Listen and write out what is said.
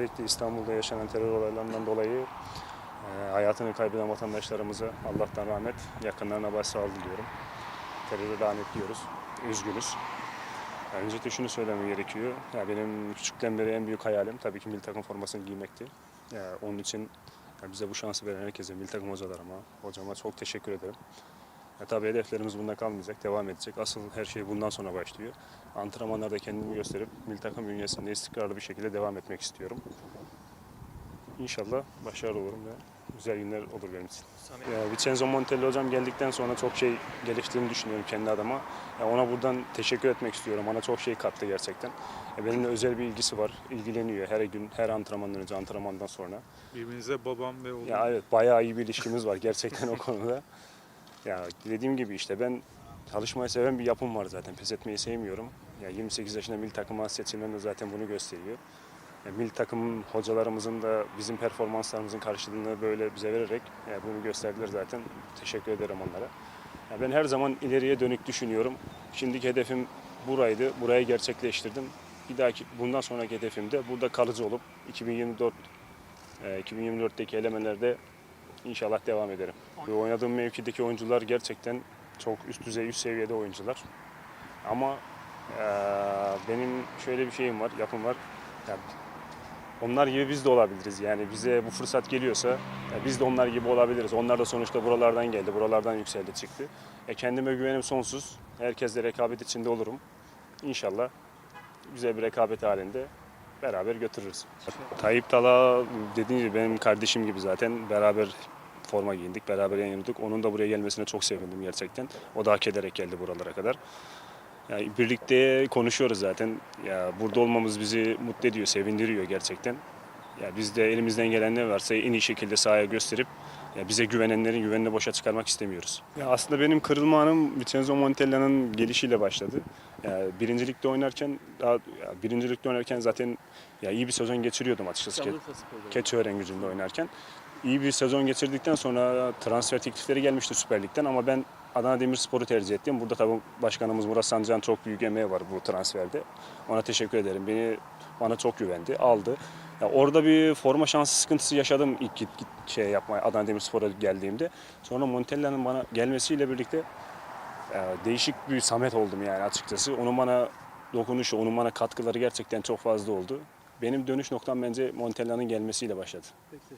Özellikle İstanbul'da yaşanan terör olaylarından dolayı e, hayatını kaybeden vatandaşlarımıza Allah'tan rahmet, yakınlarına başsağlığı diliyorum. Terörü lanetliyoruz, üzgünüz. Yani öncelikle şunu söylemem gerekiyor. Ya benim küçükten beri en büyük hayalim tabii ki milli takım formasını giymekti. Ya onun için ya bize bu şansı veren herkese, milli takım hocalarıma, hocama çok teşekkür ederim. Ya tabii hedeflerimiz bunda kalmayacak, devam edecek. Asıl her şey bundan sonra başlıyor. Antrenmanlarda kendimi gösterip milli takım bünyesinde istikrarlı bir şekilde devam etmek istiyorum. İnşallah başarılı olurum ve güzel günler olur benim için. Ya, Vincenzo Montelli hocam geldikten sonra çok şey geliştiğini düşünüyorum kendi adıma. Ya, ona buradan teşekkür etmek istiyorum. Bana çok şey kattı gerçekten. Ya, benimle özel bir ilgisi var. İlgileniyor her gün, her antrenmandan önce, antrenmandan sonra. Birbirinize babam ve oğlum. Ya evet bayağı iyi bir ilişkimiz var gerçekten o konuda. Ya dediğim gibi işte ben çalışmayı seven bir yapım var zaten. Pes etmeyi sevmiyorum. Ya 28 yaşında milli takıma seçilmem de zaten bunu gösteriyor. Ya milli takım hocalarımızın da bizim performanslarımızın karşılığını böyle bize vererek ya bunu gösterdiler zaten. Teşekkür ederim onlara. Ya ben her zaman ileriye dönük düşünüyorum. Şimdiki hedefim buraydı. Burayı gerçekleştirdim. Bir dahaki bundan sonraki hedefim de burada kalıcı olup 2024 e, 2024'teki elemelerde inşallah devam ederim. Ve oynadığım mevkideki oyuncular gerçekten çok üst düzey, üst seviyede oyuncular. Ama e, benim şöyle bir şeyim var, yapım var. Ya, onlar gibi biz de olabiliriz. Yani bize bu fırsat geliyorsa ya biz de onlar gibi olabiliriz. Onlar da sonuçta buralardan geldi, buralardan yükseldi çıktı. E, kendime güvenim sonsuz. Herkesle rekabet içinde olurum. İnşallah güzel bir rekabet halinde beraber götürürüz. Tayyip Tala dediğim gibi benim kardeşim gibi zaten beraber forma giyindik, beraber yayınladık. Onun da buraya gelmesine çok sevindim gerçekten. O da hak ederek geldi buralara kadar. Yani birlikte konuşuyoruz zaten. Ya burada olmamız bizi mutlu ediyor, sevindiriyor gerçekten. Ya biz de elimizden gelen ne varsa en iyi şekilde sahaya gösterip ya bize güvenenlerin güvenini boşa çıkarmak istemiyoruz. Ya aslında benim kırılma anım Vincenzo Montella'nın gelişiyle başladı. Ya birincilikte oynarken daha ya birincilikte oynarken zaten ya iyi bir sezon geçiriyordum açıkçası. Ke-. Keçiören gücünde oynarken. İyi bir sezon geçirdikten sonra transfer teklifleri gelmişti Süper Lig'den ama ben Adana Demirspor'u tercih ettim. Burada tabii başkanımız Murat Sancan çok büyük emeği var bu transferde. Ona teşekkür ederim. Beni bana çok güvendi, aldı. Ya orada bir forma şansı sıkıntısı yaşadım ilk git, git şey yapmaya Adana Demirspor'a geldiğimde. Sonra Montella'nın bana gelmesiyle birlikte e, değişik bir Samet oldum yani açıkçası. Onun bana dokunuşu, onun bana katkıları gerçekten çok fazla oldu. Benim dönüş noktam bence Montella'nın gelmesiyle başladı. Peki,